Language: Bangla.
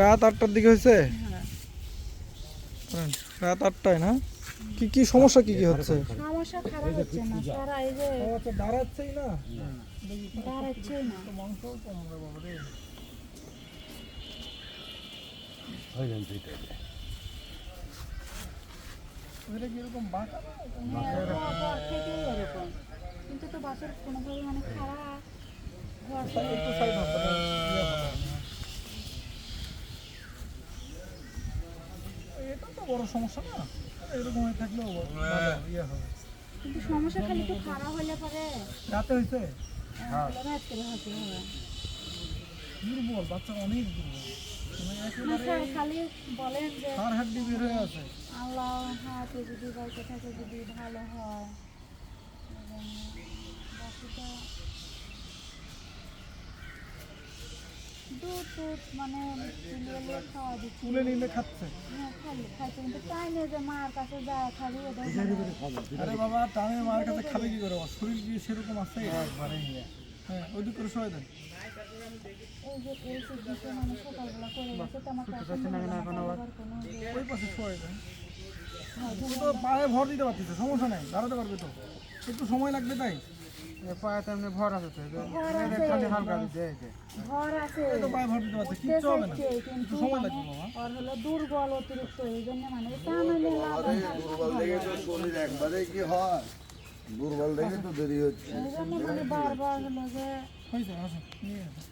রাত আটটার দিকে হয়েছে? হ্যাঁ। রাত আটটায় না? কি কি সমস্যা কি কি হচ্ছে? সমস্যা খারাপ হচ্ছে না। সারা এই যে আচ্ছা দাঁড়াচ্ছেই না। দাঁড়াচ্ছেই না। মাংস কম রে বাবা রে এটা কীরকম বাঁকা না? হ্যাঁ, এরকম। কিন্তু তো বাসের কোনোভাবে মানে খারাপ একটু সাইড হবে না, ইয়ে হবে না। এটা তো বড় সমস্যা না। এরকম হয়ে থাকলেও ভালো ইয়ে হবে। কিন্তু সমস্যা খালি খারাপ হলে পরে রাতে ম্যাচ করে হতে দুর্বল বাচ্চা অনেক দুর্বল। মানে স্যার খালি বলেন যে হাড় হাড্ডি বের হয়ে আছে। আল্লাহ হাতে যদি বাইকে থাকে যদি ভালো হয়। দুধ টুধ মানে তুলে খাওয়া দিচ্ছি। তুলে নিলে খাচ্ছে। হ্যাঁ খালি খাইছে। কিন্তু টাইমে যে মার কাছে যায় খালি আরে বাবা মার কাছে খাবে কি করে? শরীর কি সেরকম আছে? হ্যাঁ ওই দিক করে সবাই দেন। ইয়ে ওই পাশে সবাই দেন। তো পায়ে ভর দিতে পারতেছে সমস্যা নাই দাঁড়াতে পারবে তো। একটু সময় লাগবে তাই। পায়ে তেমনি ভর আছে তো ঘর হালকা দিতে ঘর আছে। তো পায়ে ভর দিতে পারছে কিচ্ছু হবে না। উঠতেছে সময় মানে লাগবে বাবা। ওর হলো দুর্বল অতিরিক্ত এই জন্য মানে দুর্বল দেখে তো শরীর একবারে কি হয়? দুর্বল দেখে তো দেরি হচ্ছে। এই জন্য মানে বারবার হলো যে হয়েছে আসো নিয়ে আসো